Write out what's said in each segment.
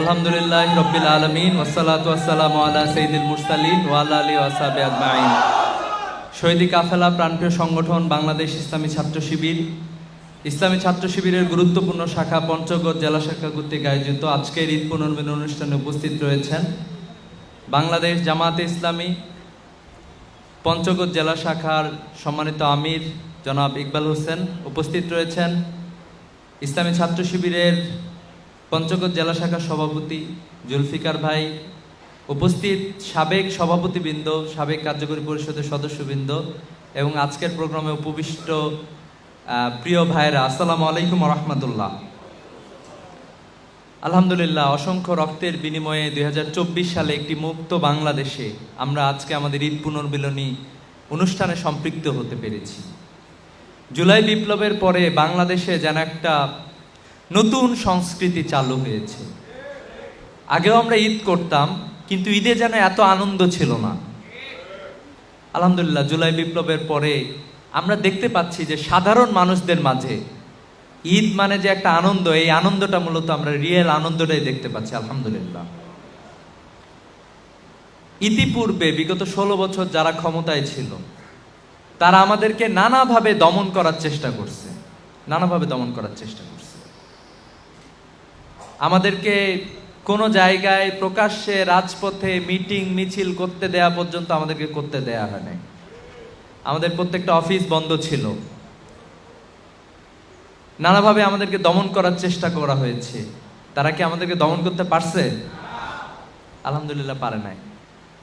আলহামদুলিল্লাহ রব্বিল আলমিন ওসালাতু আসসালাম আলা সঈদুল মুরসালিন ওয়ালা আলী ওয়াসাবে আজমাইন। শহীদি কাফেলা প্রাণপ্রিয় সংগঠন বাংলাদেশ ইসলামী ছাত্র শিবির। ইসলামী ছাত্র শিবিরের গুরুত্বপূর্ণ শাখা পঞ্চগড় জেলা শাখা কর্তৃক আয়োজিত আজকের ঈদ পুনর্মিলন অনুষ্ঠানে উপস্থিত রয়েছেন বাংলাদেশ জামাতে ইসলামী পঞ্চগড় জেলা শাখার সম্মানিত আমির জনাব ইকবাল হোসেন। উপস্থিত রয়েছেন ইসলামী ছাত্র শিবিরের পঞ্চগড় জেলা শাখার সভাপতি জুলফিকার ভাই, উপস্থিত সাবেক সভাপতিবৃন্দ, সাবেক কার্যকরী পরিষদের সদস্যবৃন্দ এবং আজকের প্রোগ্রামে উপবিষ্ট প্রিয় ভাইরা আসসালামু আলাইকুম রহমতুল্লাহ আলহামদুলিল্লাহ, অসংখ্য রক্তের বিনিময়ে দুই হাজার চব্বিশ সালে একটি মুক্ত বাংলাদেশে আমরা আজকে আমাদের ঈদ পুনর্মিলনী অনুষ্ঠানে সম্পৃক্ত হতে পেরেছি। জুলাই বিপ্লবের পরে বাংলাদেশে যেন একটা নতুন সংস্কৃতি চালু হয়েছে। আগেও আমরা ঈদ করতাম, কিন্তু ঈদে যেন এত আনন্দ ছিল না। আলহামদুলিল্লাহ, জুলাই বিপ্লবের পরে আমরা দেখতে পাচ্ছি যে সাধারণ মানুষদের মাঝে ঈদ মানে যে একটা আনন্দ, এই আনন্দটা মূলত আমরা রিয়েল আনন্দটাই দেখতে পাচ্ছি, আলহামদুলিল্লাহ। ইতিপূর্বে বিগত ষোলো বছর যারা ক্ষমতায় ছিল, তারা আমাদেরকে নানাভাবে দমন করার চেষ্টা করছে। নানাভাবে দমন করার চেষ্টা করছে। আমাদেরকে কোনো জায়গায় প্রকাশ্যে রাজপথে মিটিং, মিছিল করতে দেয়া পর্যন্ত আমাদেরকে করতে দেয়া হয় নাই আমাদের প্রত্যেকটা অফিস বন্ধ ছিল। নানাভাবে আমাদেরকে দমন করার চেষ্টা করা হয়েছে। তারা কি আমাদেরকে দমন করতে পারছে? আলহামদুলিল্লাহ পারে নাই।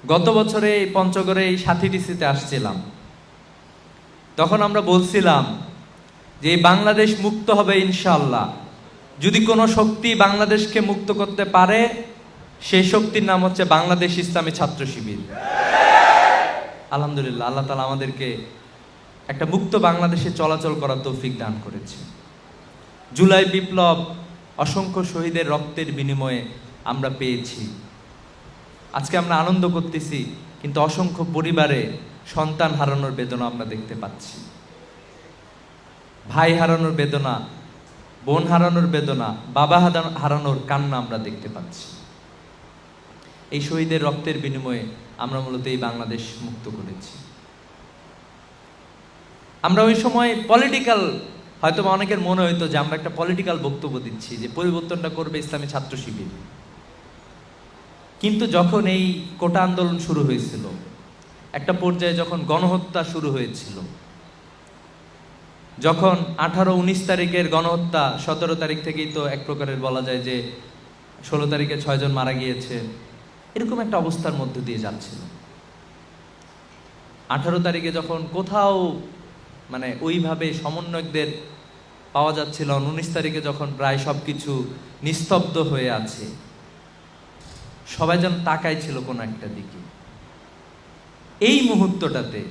গত বছরে এই পঞ্চগড়ে এই সাথী ডিসিতে আসছিলাম। তখন আমরা বলছিলাম যে বাংলাদেশ মুক্ত হবে ইনশাল্লাহ যদি কোনো শক্তি বাংলাদেশকে মুক্ত করতে পারে, সেই শক্তির নাম হচ্ছে বাংলাদেশ ইসলামী ছাত্র শিবির। আলহামদুলিল্লাহ, আল্লাহ তালা আমাদেরকে একটা মুক্ত বাংলাদেশে চলাচল করার তৌফিক দান করেছে। জুলাই বিপ্লব অসংখ্য শহীদের রক্তের বিনিময়ে আমরা পেয়েছি। আজকে আমরা আনন্দ করতেছি, কিন্তু অসংখ্য পরিবারে সন্তান হারানোর বেদনা আমরা দেখতে পাচ্ছি। ভাই হারানোর বেদনা বোন হারানোর বেদনা, বাবা হারানো- হারানোর কান্না আমরা দেখতে পাচ্ছি। এই শহীদের রক্তের বিনিময়ে আমরা মূলত এই বাংলাদেশ মুক্ত করেছি। আমরা ওই সময় পলিটিক্যাল হয়তো অনেকের মনে হইতো যে আমরা একটা পলিটিক্যাল বক্তব্য দিচ্ছি যে পরিবর্তনটা করবে ইসলামী ছাত্র শিবির। কিন্তু যখন এই কোটা আন্দোলন শুরু হয়েছিল, একটা পর্যায়ে যখন গণহত্যা শুরু হয়েছিল যখন আঠারো উনিশ তারিখের গণহত্যা, সতেরো তারিখ থেকেই তো এক প্রকারের বলা যায় যে ষোলো তারিখে ছয়জন মারা গিয়েছে। এরকম একটা অবস্থার মধ্য দিয়ে যাচ্ছিল। আঠারো তারিখে যখন কোথাও মানে ওইভাবে সমন্বয়কদের পাওয়া যাচ্ছিল উনিশ তারিখে যখন প্রায় সব কিছু নিস্তব্ধ হয়ে আছে, সবাই যেন তাকাই ছিল কোনো একটা দিকে। এই মুহূর্তটাতে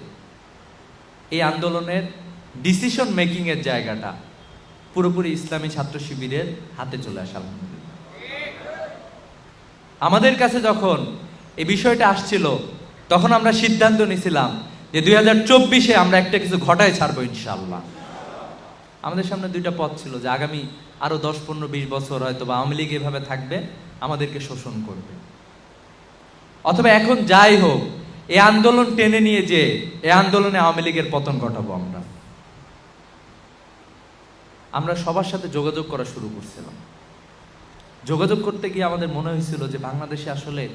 এই আন্দোলনের ডিসিশন মেকিং এর জায়গাটা পুরোপুরি ইসলামী ছাত্র শিবিরের হাতে চলে আসে, আলহামদুলিল্লাহ। আমাদের কাছে যখন এই বিষয়টা আসছিল, তখন আমরা সিদ্ধান্ত নিয়েছিলাম যে দুই হাজার চব্বিশে আমরা একটা কিছু ঘটায় ছাড়বো ইনশাল্লাহ আমাদের সামনে দুইটা পথ ছিল যে আগামী আরও দশ, পনেরো, বিশ বছর হয়তো বা আওয়ামী লীগ এভাবে থাকবে, আমাদেরকে শোষণ করবে। অথবা এখন যাই হোক, এই আন্দোলন টেনে নিয়ে যে, এই আন্দোলনে আওয়ামী লীগের পতন ঘটাবো আমরা। আমরা সবার সাথে যোগাযোগ করা শুরু করছিলাম। যোগাযোগ করতে গিয়ে আমাদের মনে হয়েছিল যে বাংলাদেশে আসলে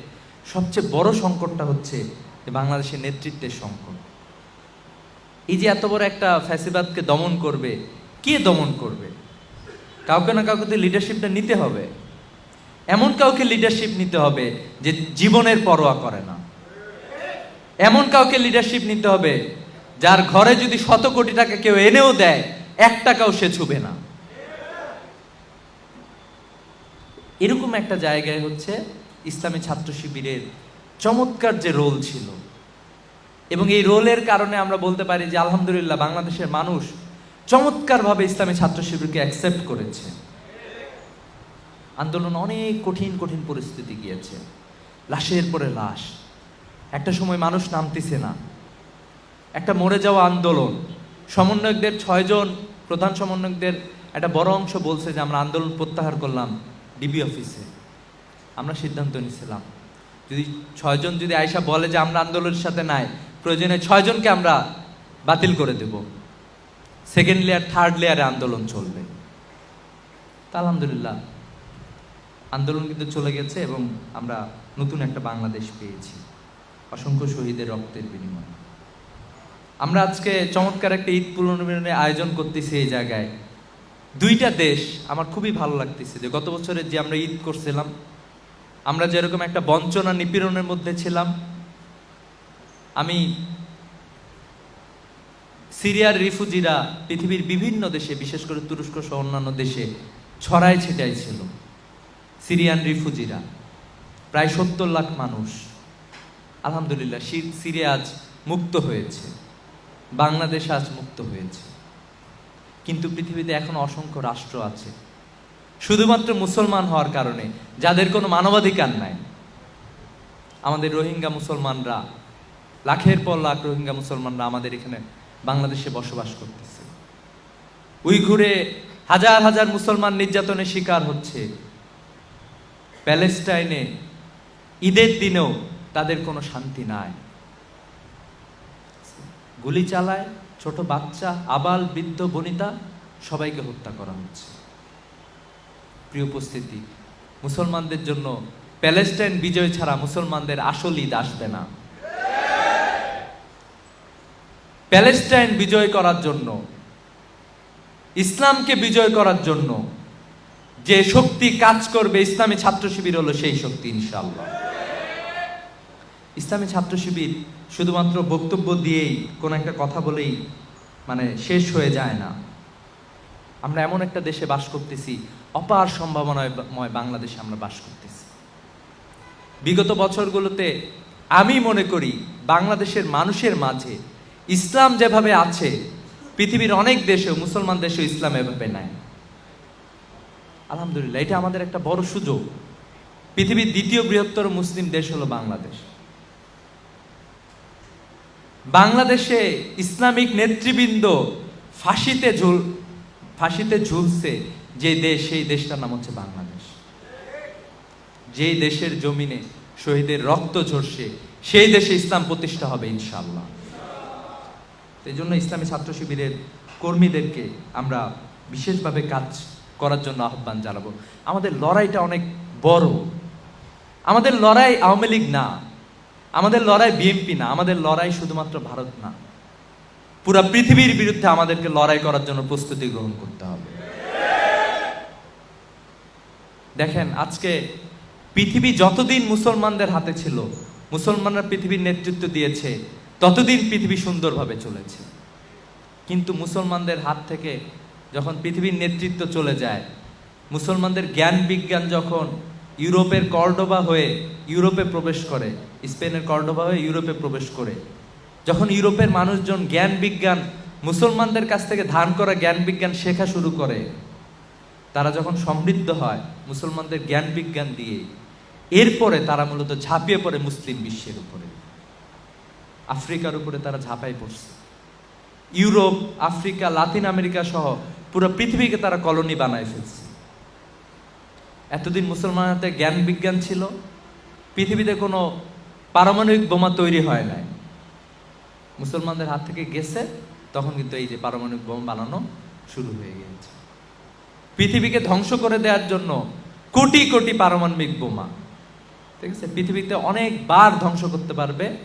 সবচেয়ে বড় সংকটটা হচ্ছে যে বাংলাদেশের নেতৃত্বের সংকট। এই যে এত বড় একটা ফ্যাসিবাদকে দমন করবে, কে দমন করবে? কাউকে না কাউকে লিডারশিপটা নিতে হবে। এমন কাউকে লিডারশিপ নিতে হবে যে জীবনের পরোয়া করে না। এমন কাউকে লিডারশিপ নিতে হবে যার ঘরে যদি শত কোটি টাকা কেউ এনেও দেয় এক টাকাও সে ছুবে না। এরকম একটা জায়গায় হচ্ছে ইসলামী ছাত্র শিবিরের চমৎকার যে রোল ছিল। এবং এই রোলের কারণে আমরা বলতে পারি যে আলহামদুলিল্লাহ বাংলাদেশের মানুষ চমৎকারভাবে ইসলামী ছাত্র শিবিরকে অ্যাকসেপ্ট করেছে। আন্দোলন অনেক কঠিন কঠিন পরিস্থিতি গিয়েছে। লাশের পরে লাশ। একটা সময় মানুষ নামতেছে না। একটা মরে যাওয়া আন্দোলন। সমন্বয়কদের ছয়জন, প্রধান সমন্বয়কদের একটা বড় অংশ বলছে যে আমরা আন্দোলন প্রত্যাহার করলাম ডিবি অফিসে। আমরা সিদ্ধান্ত নিয়েছিলাম। যদি ছয়জন যদি আয়সা বলে যে আমরা আন্দোলনের সাথে নাই, প্রয়োজনে ছয়জনকে আমরা বাতিল করে দেব। সেকেন্ড লেয়ার থার্ড লেয়ারে আন্দোলন চলবে। তা আলহামদুলিল্লাহ, আন্দোলন কিন্তু চলে গেছে এবং আমরা নতুন একটা বাংলাদেশ পেয়েছি। অসংখ্য শহীদের রক্তের বিনিময়ে। আমরা আজকে চমৎকার একটা ঈদ পুনর্মিলনের আয়োজন করতেছি এই জায়গায়। দুইটা দেশ আমার খুবই ভালো লাগতেছে যে গত বছরের যে আমরা ঈদ করছিলাম, আমরা যেরকম একটা বঞ্চনা নিপীড়নের মধ্যে ছিলাম, আমি সিরিয়ার রিফুজিরা পৃথিবীর বিভিন্ন দেশে, বিশেষ করে তুরস্ক সহ অন্যান্য দেশে, ছড়াই ছিটাই ছিল সিরিয়ান রিফুজিরা। প্রায় সত্তর লাখ মানুষ। আলহামদুলিল্লাহ সিরিয়া আজ মুক্ত হয়েছে। বাংলাদেশ আজ মুক্ত হয়েছে। কিন্তু পৃথিবীতে এখন অসংখ্য রাষ্ট্র আছে। শুধুমাত্র মুসলমান হওয়ার কারণে, যাদের কোনো মানবাধিকার নাই। আমাদের রোহিঙ্গা মুসলমানরা, লাখের পর লাখ রোহিঙ্গা মুসলমানরা আমাদের এখানে বাংলাদেশে বসবাস করতেছে। উইঘুরে হাজার হাজার মুসলমান নির্যাতনের শিকার হচ্ছে। প্যালেস্টাইনে ঈদের দিনেও তাদের কোনো শান্তি নাই। গুলি চালায়, ছোট বাচ্চা, আবাল, বৃদ্ধ, বনিতা, সবাইকে হত্যা করা হচ্ছে। প্রিয় উপস্থিতি, মুসলমানদের জন্য প্যালেস্টাইন বিজয় ছাড়া মুসলমানদের আসল ঈদ আসবে না। প্যালেস্টাইন বিজয় করার জন্য, ইসলামকে বিজয় করার জন্য যে শক্তি কাজ করবে, ইসলামী ছাত্র শিবির হলো সেই শক্তি, ইনশাআল্লাহ। ইসলামী ছাত্র শিবির শুধুমাত্র বক্তব্য দিয়েই, কোনো একটা কথা বলেই মানে শেষ হয়ে যায় না। আমরা এমন একটা দেশে বাস করতেছি, অপার সম্ভাবনাময় বাংলাদেশে আমরা বাস করতেছি। বিগত বছরগুলোতে আমি মনে করি, বাংলাদেশের মানুষের মাঝে ইসলাম যেভাবে আছে, পৃথিবীর অনেক দেশেও, মুসলমান দেশেও ইসলাম এভাবে নাই। আলহামদুলিল্লাহ, এটা আমাদের একটা বড় সুযোগ। পৃথিবীর দ্বিতীয় বৃহত্তর মুসলিম দেশ হলো বাংলাদেশ। বাংলাদেশে ইসলামিক নেতৃবৃন্দ ফাঁসিতে ঝুল ফাঁসিতে ঝুলছে যে দেশ, সেই দেশটার নাম হচ্ছে বাংলাদেশ। যেই দেশের জমিনে শহীদের রক্ত ঝরছে, সেই দেশে ইসলাম প্রতিষ্ঠা হবে ইনশাল্লাহ এই জন্য ইসলামী ছাত্র শিবিরের কর্মীদেরকে আমরা বিশেষভাবে কাজ করার জন্য আহ্বান জানাব। আমাদের লড়াইটা অনেক বড়। আমাদের লড়াই আওয়ামী লীগ না। আমাদের লড়াই বিএনপি না, আমাদের লড়াই শুধুমাত্র ভারত না। পুরো পৃথিবীর বিরুদ্ধে আমাদেরকে লড়াই করার জন্য প্রস্তুতি গ্রহণ করতে হবে। দেখেন, আজকে পৃথিবী যতদিন মুসলমানদের হাতে ছিল, মুসলমানরা পৃথিবীর নেতৃত্ব দিয়েছে, ততদিন পৃথিবী সুন্দরভাবে চলেছে। কিন্তু মুসলমানদের হাত থেকে যখন পৃথিবীর নেতৃত্ব চলে যায়, মুসলমানদের জ্ঞান বিজ্ঞান যখন ইউরোপের কর্ডোবা হয়ে ইউরোপে প্রবেশ করে, স্পেনের কর্ডোবা হয়ে ইউরোপে প্রবেশ করে। যখন ইউরোপের মানুষজন জ্ঞান বিজ্ঞান, মুসলমানদের কাছ থেকে ধান করা জ্ঞান বিজ্ঞান শেখা শুরু করে, তারা যখন সমৃদ্ধ হয় মুসলমানদের জ্ঞান বিজ্ঞান দিয়ে, এরপরে তারা মূলত ঝাঁপিয়ে পড়ে মুসলিম বিশ্বের উপরে। আফ্রিকার উপরে তারা ঝাঁপাই পড়ছে। ইউরোপ, আফ্রিকা, লাতিন আমেরিকা সহ পুরো পৃথিবীকে তারা কলোনি বানায় ফেলছে। এতদিন মুসলমান হাতে জ্ঞান বিজ্ঞান ছিল, পৃথিবীতে কোনো পারমাণবিক বোমা তৈরি হয় নাই। মুসলমানদের হাত থেকে গেছে, তখন কিন্তু এই যে পারমাণবিক বোমা বানানো শুরু হয়ে গিয়েছে। পৃথিবীকে ধ্বংস করে দেওয়ার জন্য কোটি কোটি পারমাণবিক বোমা। ঠিক আছে, পৃথিবীতে অনেকবার ধ্বংস করতে পারবে,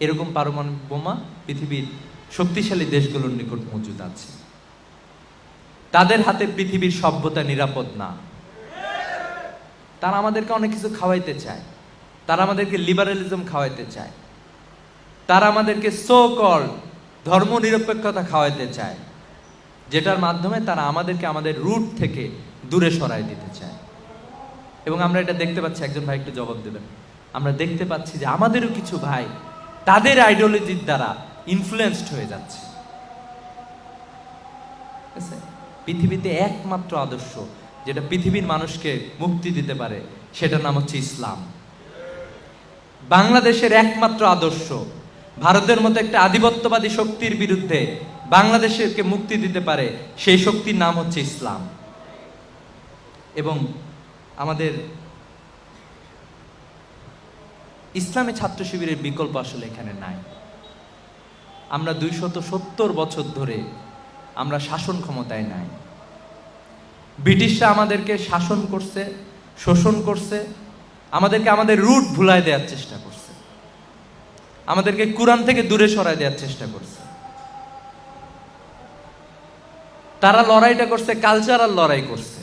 এরকম পারমাণবিক বোমা পৃথিবীর শক্তিশালী দেশগুলোর নিকট মজুদ আছে। তাদের হাতে পৃথিবীর সভ্যতা নিরাপদ না। তারা আমাদেরকে অনেক কিছু খাওয়াইতে চায়। তারা আমাদেরকে লিবারেলিজম খাওয়াইতে চায়। তারা আমাদেরকে সো কল ধর্ম নিরপেক্ষতা খাওয়াইতে চায়, যেটার মাধ্যমে তারা আমাদেরকে আমাদের রুট থেকে দূরে সরাই দিতে চায়। এবং আমরা এটা দেখতে পাচ্ছি, একজন ভাই একটু জবাব দেবেন। আমরা দেখতে পাচ্ছি যে আমাদেরও কিছু ভাই তাদের আইডিওলজির দ্বারা ইনফ্লুয়েসড হয়ে যাচ্ছে। পৃথিবীতে একমাত্র আদর্শ যেটা পৃথিবীর মানুষকে মুক্তি দিতে পারে, সেটার নাম হচ্ছে ইসলাম। বাংলাদেশের একমাত্র আদর্শ, ভারতের মতো একটা আধিপত্যবাদী শক্তির বিরুদ্ধে বাংলাদেশকে মুক্তি দিতে পারে, সেই শক্তির নাম হচ্ছে ইসলাম। এবং আমাদের ইসলামী ছাত্র শিবিরের বিকল্প আসলে এখানে নাই। আমরা দুইশত সত্তর বছর ধরে আমরা শাসন ক্ষমতায় নাই। ব্রিটিশরা আমাদেরকে শাসন করছে, শোষণ করছে, আমাদেরকে আমাদের রুট ভুলাই দেওয়ার চেষ্টা করছে। আমাদেরকে কোরআন থেকে দূরে সরায় দেওয়ার চেষ্টা করছে। তারা লড়াইটা করছে কালচারাল লড়াই করছে।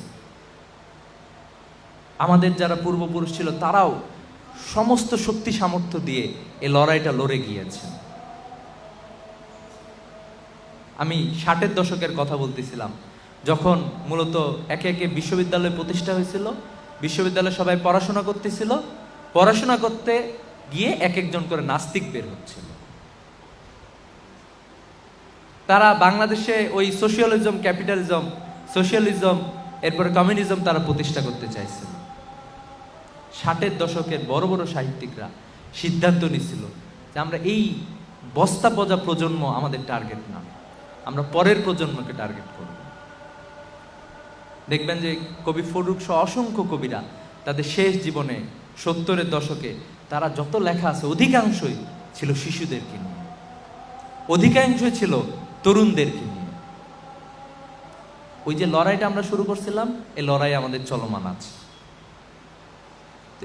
আমাদের যারা পূর্বপুরুষ ছিল, তারাও সমস্ত শক্তি সামর্থ্য দিয়ে এই লড়াইটা লড়ে গিয়েছেন আমি ষাটের দশকের কথা বলতেছিলাম। যখন মূলত একে একে বিশ্ববিদ্যালয় প্রতিষ্ঠা হয়েছিল, বিশ্ববিদ্যালয়ে সবাই পড়াশোনা করতেছিল, পড়াশোনা করতে গিয়ে এক একজন করে নাস্তিক বের হচ্ছিল। তারা বাংলাদেশে ওই সোশিয়ালিজম, ক্যাপিটালিজম, সোশিয়ালিজম, এরপরে কমিউনিজম তারা প্রতিষ্ঠা করতে চাইছিল। ষাটের দশকের বড় বড় সাহিত্যিকরা সিদ্ধান্ত নিছিল যে আমরা এই বস্তা পজা প্রজন্ম আমাদের টার্গেট না। আমরা পরের প্রজন্মকে টার্গেট করব। দেখবেন যে কবি ফরুক সহ অসংখ্য কবিরা তাদের শেষ জীবনে সত্তরের দশকে তারা যত লেখা আছে অধিকাংশই ছিল শিশুদেরকে নিয়ে। অধিকাংশই ছিল তরুণদেরকে নিয়ে। ওই যে লড়াইটা আমরা শুরু করছিলাম এই লড়াই আমাদের চলমান আছে।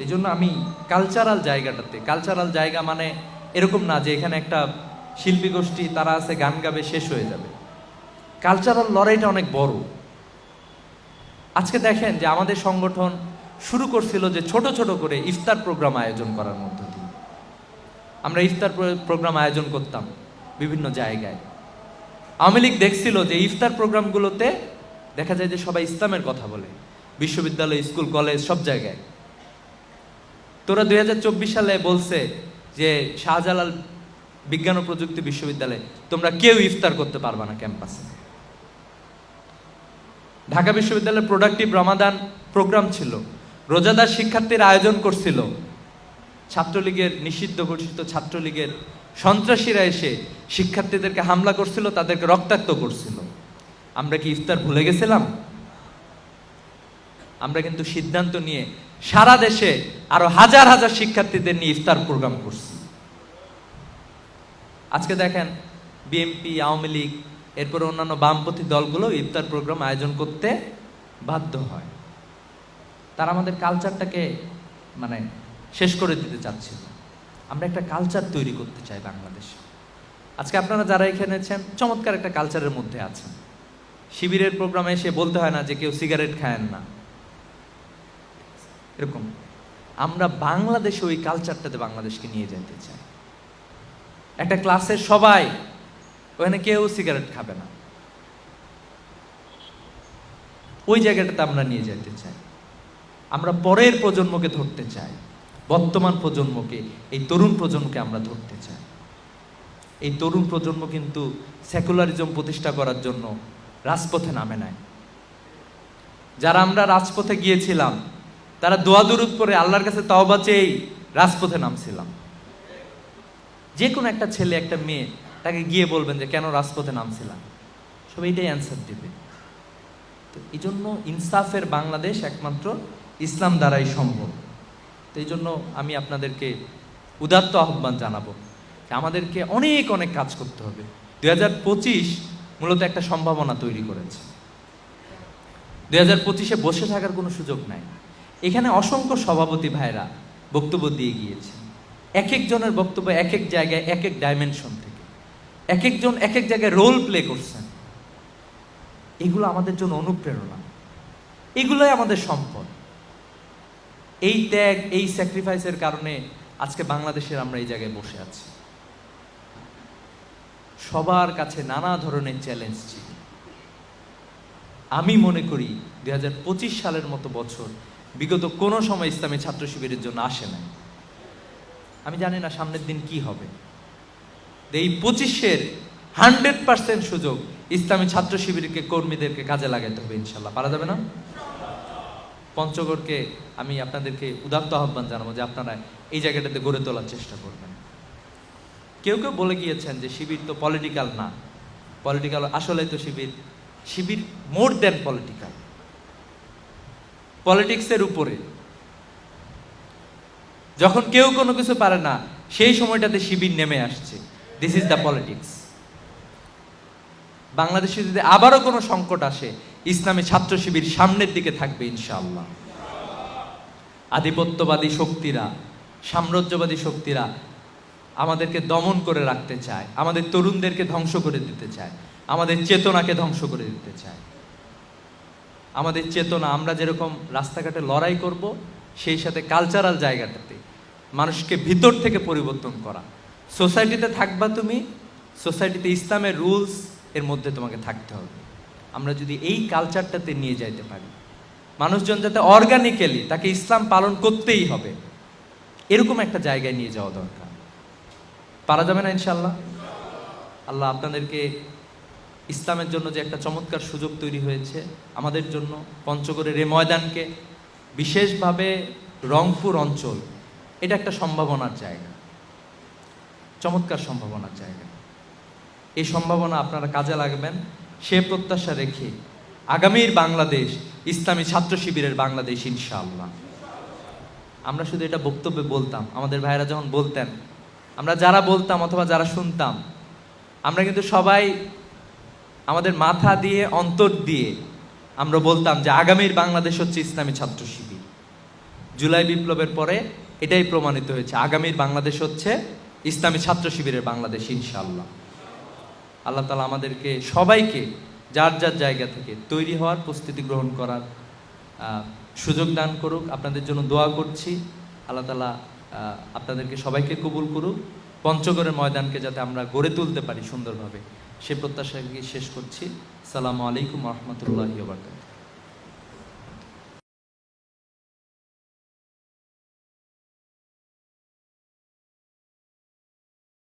এই জন্য আমি কালচারাল জায়গাটাতে কালচারাল জায়গা মানে এরকম না যে এখানে একটা শিল্পী গোষ্ঠী, তারা আছে, গান গাবে, শেষ হয়ে যাবে। কালচারাল লড়াইটা অনেক বড়। আজকে দেখেন যে আমাদের সংগঠন শুরু করছিল যে ছোট ছোট করে ইফতার প্রোগ্রাম আয়োজন করার মধ্য দিয়ে। আমরা ইফতার প্রোগ্রাম আয়োজন করতাম বিভিন্ন জায়গায়। আওয়ামী লীগ দেখছিল যে ইফতার প্রোগ্রামগুলোতে দেখা যায় যে সবাই ইসলামের কথা বলে, বিশ্ববিদ্যালয়, স্কুল, কলেজ, সব জায়গায়। তোরা দু হাজার চব্বিশ সালে বলছে যে শাহজালাল বিজ্ঞান ও প্রযুক্তি বিশ্ববিদ্যালয়ে তোমরা কেউ ইফতার করতে পারবা না ক্যাম্পাসে। ঢাকা বিশ্ববিদ্যালয়ের প্রোডাক্টিভ রমাদান প্রোগ্রাম ছিল। রোজাদার শিক্ষার্থীর আয়োজন করছিল। ছাত্রলীগের নিষিদ্ধ ঘোষিত ছাত্রলীগের সন্ত্রাসীরা এসে শিক্ষার্থীদেরকে হামলা করছিল, তাদেরকে রক্তাক্ত করছিল। আমরা কি ইফতার ভুলে গেছিলাম? আমরা কিন্তু সিদ্ধান্ত নিয়ে সারা দেশে আরও হাজার হাজার শিক্ষার্থীদের নিয়ে ইফতার প্রোগ্রাম করছি। আজকে দেখেন, বিএনপি, আওয়ামী লীগ এরপরে অন্যান্য বামপন্থী দলগুলো ইফতার প্রোগ্রাম আয়োজন করতে বাধ্য হয়। তারা আমাদের কালচারটাকে মানে শেষ করে দিতে চাচ্ছিল। আমরা একটা কালচার তৈরি করতে চাই বাংলাদেশে। আজকে আপনারা যারা এখানে আছেন, চমৎকার একটা কালচারের মধ্যে আছেন। শিবিরের প্রোগ্রামে এসে বলতে হয় না যে কেউ সিগারেট খায়েন না। এরকম। আমরা বাংলাদেশে ওই কালচারটাতে বাংলাদেশকে নিয়ে যেতে চাই। একটা ক্লাসের সবাই ওখানে কেউ সিগারেট খাবে না। ওই জায়গাটাতে আমরা নিয়ে যেতে চাই। আমরা পরের প্রজন্মকে ধরতে চাই। বর্তমান প্রজন্মকে, এই তরুণ প্রজন্মকে আমরা ধরতে চাই। এই তরুণ প্রজন্ম কিন্তু সেকুলারিজম প্রতিষ্ঠা করার জন্য রাজপথে নামে নাই। যারা আমরা রাজপথে গিয়েছিলাম, তারা দোয়া দুরুদ করে আল্লাহর কাছে তওবা চেয়েই রাজপথে নামছিলাম। যে কোনো একটা ছেলে, একটা মেয়ে তাকে গিয়ে বলবেন যে, কেন রাজপথে নামছিলাম সব এইটাই অ্যান্সার দেবে। তো এই জন্য ইনসাফের বাংলাদেশ একমাত্র ইসলাম দ্বারাই সম্ভব। তো এই জন্য আমি আপনাদেরকে উদাত্ত আহ্বান জানাব আমাদেরকে অনেক অনেক কাজ করতে হবে। দুই হাজার পঁচিশ মূলত একটা সম্ভাবনা তৈরি করেছে। দুই হাজার পঁচিশে বসে থাকার কোনো সুযোগ নাই। এখানে অসংখ্য সভাপতি ভাইরা বক্তব্য দিয়ে গিয়েছে। এক একজনের বক্তব্য এক এক জায়গায় এক এক ডাইমেনশন থেকে। এক একজন এক এক জায়গায় রোল প্লে করছেন। এগুলো আমাদের জন্য অনুপ্রেরণা। এগুলোই আমাদের সম্পদ। এই ত্যাগ, এই স্যাক্রিফাইসের কারণে আজকে বাংলাদেশের আমরা এই জায়গায় বসে আছি। সবার কাছে নানা ধরনের চ্যালেঞ্জ ছিল। আমি মনে করি দু হাজার পঁচিশ সালের মতো বছর বিগত কোনো সময় ইসলামী ছাত্র শিবিরের জন্য আসে নাই। আমি জানি না সামনের দিন কি হবে। এই পঁচিশের হান্ড্রেড পার্সেন্ট সুযোগ ইসলামী ছাত্র শিবিরকে কর্মীদেরকে কাজে লাগাতে হবে, ইনশাল্লাহ। পারা যাবে না? পঞ্চগড়কে আমি আপনাদেরকে উদাত্ত আহ্বান জানাব যে আপনারা এই জায়গাটাতে গড়ে তোলার চেষ্টা করবেন। কেউ কেউ বলে গিয়েছেন যে শিবির তো পলিটিক্যাল না। পলিটিক্যাল আসলে তো শিবির। শিবির মোর দেন পলিটিক্যাল পলিটিক্সের উপরে। যখন কেউ কোনো কিছু পারে না, সেই সময়টাতে শিবির নেমে আসছে। দিস ইজ দ্য পলিটিক্স বাংলাদেশে যদি আবারও কোনো সংকট আসে, ইসলামী ছাত্র শিবির সামনের দিকে থাকবে ইনশাআল্লাহ। আধিপত্যবাদী শক্তিরা, সাম্রাজ্যবাদী শক্তিরা আমাদেরকে দমন করে রাখতে চায়, আমাদের তরুণদেরকে ধ্বংস করে দিতে চায়, আমাদের চেতনাকে ধ্বংস করে দিতে চায়। আমাদের চেতনা, আমরা যেরকম রাস্তাঘাটে লড়াই করব, সেই সাথে কালচারাল জায়গাটাতে মানুষকে ভিতর থেকে পরিবর্তন করা। সোসাইটিতে থাকবা তুমি, সোসাইটিতে ইসলামের রুলস এর মধ্যে তোমাকে থাকতে হবে। আমরা যদি এই কালচারটাতে নিয়ে যাইতে পারি, মানুষজন যাতে অর্গানিক্যালি তাকে ইসলাম পালন করতেই হবে, এরকম একটা জায়গায় নিয়ে যাওয়া দরকার। পারা যাবে না ইনশাল্লাহ আল্লাহ আপনাদেরকে ইসলামের জন্য যে একটা চমৎকার সুযোগ তৈরি হয়েছে, আমাদের জন্য পঞ্চগড়ের এ ময়দানকে, বিশেষভাবে রংপুর অঞ্চল, এটা একটা সম্ভাবনার জায়গা। চমৎকার সম্ভাবনার জায়গা। এই সম্ভাবনা আপনারা কাজে লাগবেন। সে প্রত্যাশা রেখে আগামীর বাংলাদেশ, ইসলামী ছাত্র শিবিরের বাংলাদেশ, ইনশাআল্লাহ। আমরা শুধু এটা বক্তব্যে বলতাম, আমাদের ভাইরা যখন বলতেন, আমরা যারা বলতাম অথবা যারা শুনতাম, আমরা কিন্তু সবাই আমাদের মাথা দিয়ে, অন্তর দিয়ে আমরা বলতাম যে আগামীর বাংলাদেশ হচ্ছে ইসলামী ছাত্র শিবির। জুলাই বিপ্লবের পরে এটাই প্রমাণিত হয়েছে, আগামীর বাংলাদেশ হচ্ছে ইসলামী ছাত্র শিবিরের বাংলাদেশ, ইনশাআল্লাহ। আল্লাহ তালা আমাদেরকে সবাইকে যার যার জায়গা থেকে তৈরি হওয়ার, প্রস্তুতি গ্রহণ করার সুযোগ দান করুক। আপনাদের জন্য দোয়া করছি। আল্লাহ তালা আপনাদেরকে সবাইকে কবুল করুক। পঞ্চগড়ের ময়দানকে যাতে আমরা গড়ে তুলতে পারি সুন্দরভাবে। সে প্রত্যাশাকে শেষ করছি। সালামু আলাইকুম রহমতুল্লাহ বারকাত